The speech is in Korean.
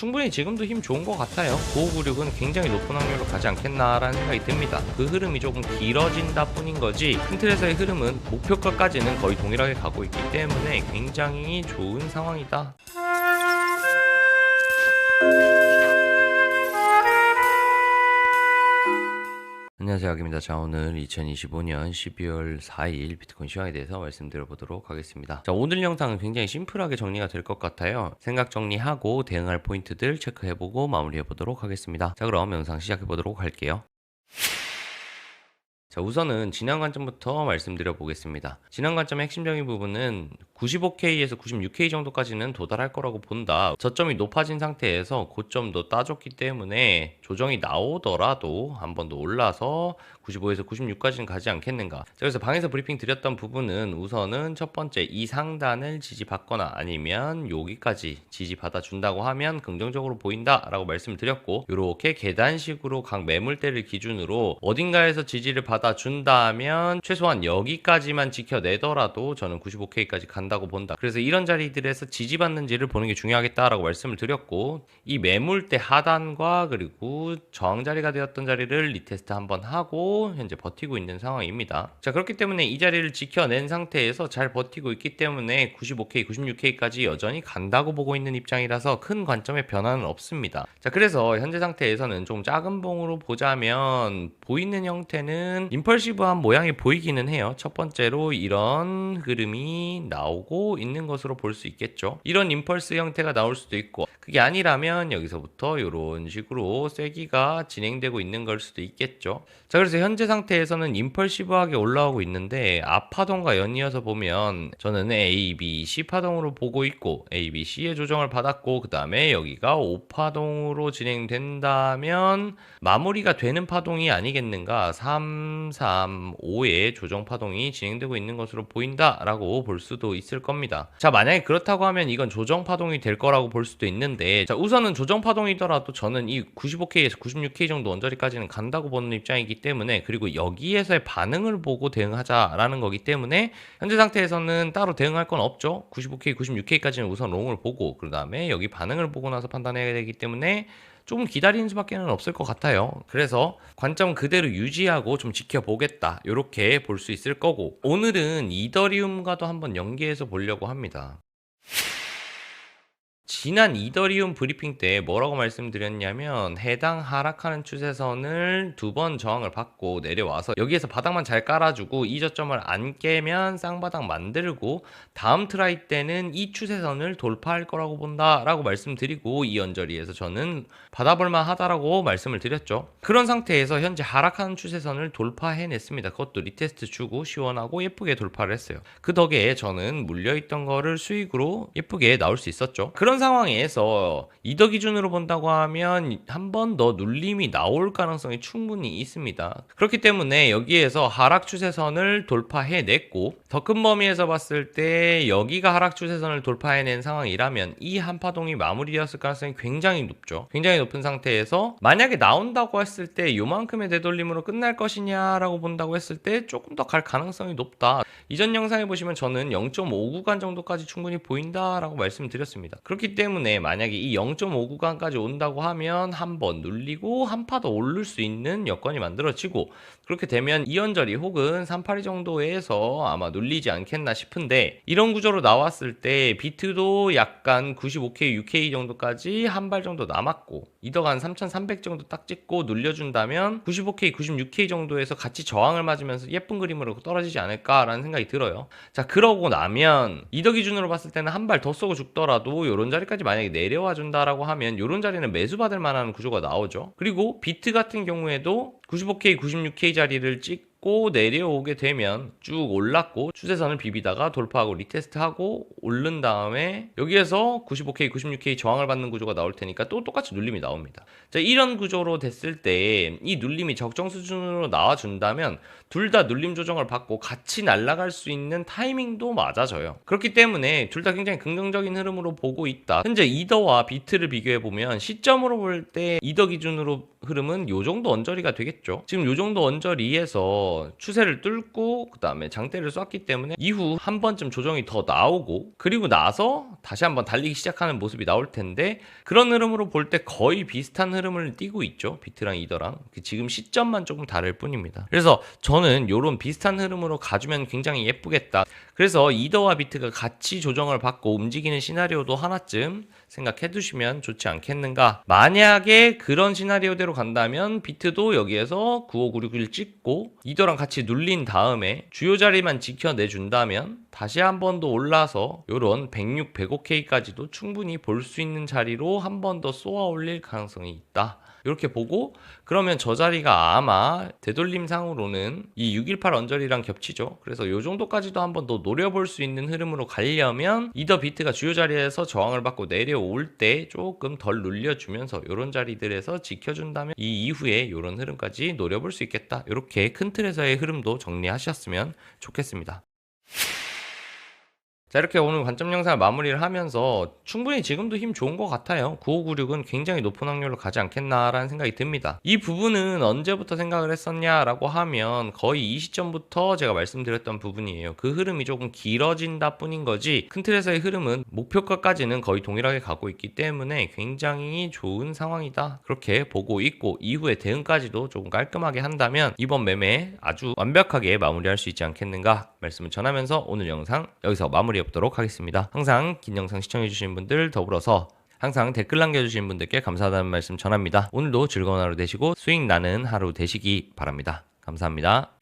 충분히 지금도 힘 좋은 것 같아요. 9596은 굉장히 높은 확률로 가지 않겠나라는 생각이 듭니다. 그 흐름이 조금 길어진다 뿐인 거지 큰 틀에서의 흐름은 목표가까지는 거의 동일하게 가고 있기 때문에 굉장히 좋은 상황이다. 안녕하세요 아기입니다. 자 오늘 2025년 12월 4일 비트코인 시황에 대해서 말씀드려보도록 하겠습니다. 자 오늘 영상은 굉장히 심플하게 정리가 될 것 같아요. 생각 정리하고 대응할 포인트들 체크해보고 마무리해보도록 하겠습니다. 자 그럼 영상 시작해보도록 할게요. 자, 우선은 지난 관점부터 말씀드려 보겠습니다. 지난 관점의 핵심적인 부분은 95K에서 96K 정도까지는 도달할 거라고 본다. 저점이 높아진 상태에서 고점도 따졌기 때문에 조정이 나오더라도 한 번 더 올라서 95에서 96까지는 가지 않겠는가. 자, 그래서 방에서 브리핑 드렸던 부분은 우선은 첫 번째 이 상단을 지지받거나 아니면 여기까지 지지받아 준다고 하면 긍정적으로 보인다라고 말씀을 드렸고 이렇게 계단식으로 각 매물대를 기준으로 어딘가에서 지지를 받아 준다면 최소한 여기까지만 지켜내더라도 저는 95K까지 간다고 본다. 그래서 이런 자리들에서 지지받는지를 보는 게 중요하겠다라고 말씀을 드렸고 이 매물대 하단과 그리고 저항 자리가 되었던 자리를 리테스트 한번 하고 현재 버티고 있는 상황입니다. 자 그렇기 때문에 이 자리를 지켜낸 상태에서 잘 버티고 있기 때문에 95K, 96K까지 여전히 간다고 보고 있는 입장이라서 큰 관점의 변화는 없습니다. 자 그래서 현재 상태에서는 좀 작은 봉으로 보자면 보이는 형태는 임펄시브한 모양이 보이기는 해요. 첫 번째로 이런 흐름이 나오고 있는 것으로 볼 수 있겠죠. 이런 임펄스 형태가 나올 수도 있고 그게 아니라면 여기서부터 이런 식으로 쐐기가 진행되고 있는 걸 수도 있겠죠. 자 그래서 현재 상태에서는 임펄시브하게 올라오고 있는데 앞파동과 연이어서 보면 저는 A, B, C 파동으로 보고 있고 A, B, C의 조정을 받았고 그 다음에 여기가 5파동으로 진행된다면 마무리가 되는 파동이 아니겠는가 3, 3, 5의 조정 파동이 진행되고 있는 것으로 보인다라고 볼 수도 있을 겁니다. 자 만약에 그렇다고 하면 이건 조정 파동이 될 거라고 볼 수도 있는데 자 우선은 조정 파동이더라도 저는 이 95K에서 96K 정도 언저리까지는 간다고 보는 입장이기 때문에 그리고 여기에서의 반응을 보고 대응하자라는 거기 때문에 현재 상태에서는 따로 대응할 건 없죠. 95K, 96K까지는 우선 롱을 보고 그 다음에 여기 반응을 보고 나서 판단해야 되기 때문에 조금 기다리는 수밖에는 없을 것 같아요. 그래서 관점 그대로 유지하고 좀 지켜보겠다. 이렇게 볼 수 있을 거고 오늘은 이더리움과도 한번 연계해서 보려고 합니다. 지난 이더리움 브리핑 때 뭐라고 말씀드렸냐면 해당 하락하는 추세선을 두 번 저항을 받고 내려와서 여기에서 바닥만 잘 깔아주고 이 저점을 안 깨면 쌍바닥 만들고 다음 트라이 때는 이 추세선을 돌파할 거라고 본다 라고 말씀드리고 이 언저리에서 저는 받아볼만 하다라고 말씀을 드렸죠. 그런 상태에서 현재 하락하는 추세선을 돌파해냈습니다. 그것도 리테스트 주고 시원하고 예쁘게 돌파를 했어요. 그 덕에 저는 물려있던 거를 수익으로 예쁘게 나올 수 있었죠. 그런 상황에서 이더 기준으로 본다고 하면 한 번 더 눌림이 나올 가능성이 충분히 있습니다. 그렇기 때문에 여기에서 하락 추세선을 돌파해냈고 더 큰 범위에서 봤을 때 여기가 하락 추세선을 돌파해낸 상황이라면 이 한파동이 마무리되었을 가능성이 굉장히 높죠. 굉장히 높은 상태에서 만약에 나온다고 했을 때 요만큼의 되돌림으로 끝날 것이냐라고 본다고 했을 때 조금 더 갈 가능성이 높다. 이전 영상에 보시면 저는 0.5 구간 정도까지 충분히 보인다라고 말씀드렸습니다. 그렇기 때문에 만약에 이 0.5 구간까지 온다고 하면 한 번 눌리고 한 파 더 오를 수 있는 여건이 만들어지고 그렇게 되면 이연절이 혹은 382 정도에서 아마 눌리지 않겠나 싶은데 이런 구조로 나왔을 때 비트도 약간 95K, 6K 정도까지 한 발 정도 남았고 이더가 한 3300 정도 딱 찍고 눌려준다면 95K, 96K 정도에서 같이 저항을 맞으면서 예쁜 그림으로 떨어지지 않을까라는 생각이 들어요. 자 그러고 나면 이더 기준으로 봤을 때는 한 발 더 쏘고 죽더라도 이런 자리까지 만약에 내려와 준다라고 하면 이런 자리는 매수 받을 만한 구조가 나오죠. 그리고 비트 같은 경우에도 95K, 96K 자리를 찍 고 내려오게 되면 쭉 올랐고 추세선을 비비다가 돌파하고 리테스트하고 오른 다음에 여기에서 95K, 96K 저항을 받는 구조가 나올 테니까 또 똑같이 눌림이 나옵니다. 자, 이런 구조로 됐을 때 이 눌림이 적정 수준으로 나와준다면 둘 다 눌림 조정을 받고 같이 날아갈 수 있는 타이밍도 맞아져요. 그렇기 때문에 둘 다 굉장히 긍정적인 흐름으로 보고 있다. 현재 이더와 비트를 비교해 보면 시점으로 볼 때 이더 기준으로 흐름은 요 정도 언저리가 되겠죠. 지금 요 정도 언저리에서 추세를 뚫고 그 다음에 장대를 쐈기 때문에 이후 한 번쯤 조정이 더 나오고 그리고 나서 다시 한번 달리기 시작하는 모습이 나올 텐데 그런 흐름으로 볼 때 거의 비슷한 흐름을 띠고 있죠. 비트랑 이더랑 그 지금 시점만 조금 다를 뿐입니다. 그래서 저는 이런 비슷한 흐름으로 가주면 굉장히 예쁘겠다. 그래서 이더와 비트가 같이 조정을 받고 움직이는 시나리오도 하나쯤 생각해 두시면 좋지 않겠는가. 만약에 그런 시나리오대로 간다면 비트도 여기에서 9596을 찍고 이더랑 같이 눌린 다음에 주요 자리만 지켜내 준다면 다시 한 번 더 올라서 요런 106, 105K까지도 충분히 볼 수 있는 자리로 한 번 더 쏘아 올릴 가능성이 있다. 이렇게 보고 그러면 저 자리가 아마 되돌림상으로는 이 618 언저리랑 겹치죠. 그래서 요 정도까지도 한번 더 노려볼 수 있는 흐름으로 가려면 이더 비트가 주요 자리에서 저항을 받고 내려올 때 조금 덜 눌려주면서 요런 자리들에서 지켜준다면 이 이후에 요런 흐름까지 노려볼 수 있겠다. 이렇게 큰 틀에서의 흐름도 정리하셨으면 좋겠습니다. 자 이렇게 오늘 관점 영상을 마무리를 하면서 충분히 지금도 힘 좋은 것 같아요. 9596은 굉장히 높은 확률로 가지 않겠나라는 생각이 듭니다. 이 부분은 언제부터 생각을 했었냐라고 하면 거의 이 시점부터 제가 말씀드렸던 부분이에요. 그 흐름이 조금 길어진다 뿐인 거지 큰 틀에서의 흐름은 목표가까지는 거의 동일하게 가고 있기 때문에 굉장히 좋은 상황이다. 그렇게 보고 있고 이후에 대응까지도 조금 깔끔하게 한다면 이번 매매 아주 완벽하게 마무리할 수 있지 않겠는가 말씀을 전하면서 오늘 영상 여기서 마무리 없도록 하겠습니다. 항상 긴 영상 시청해주신 분들 더불어서 항상 댓글 남겨주신 분들께 감사하다는 말씀 전합니다. 오늘도 즐거운 하루 되시고 수익 나는 하루 되시기 바랍니다. 감사합니다.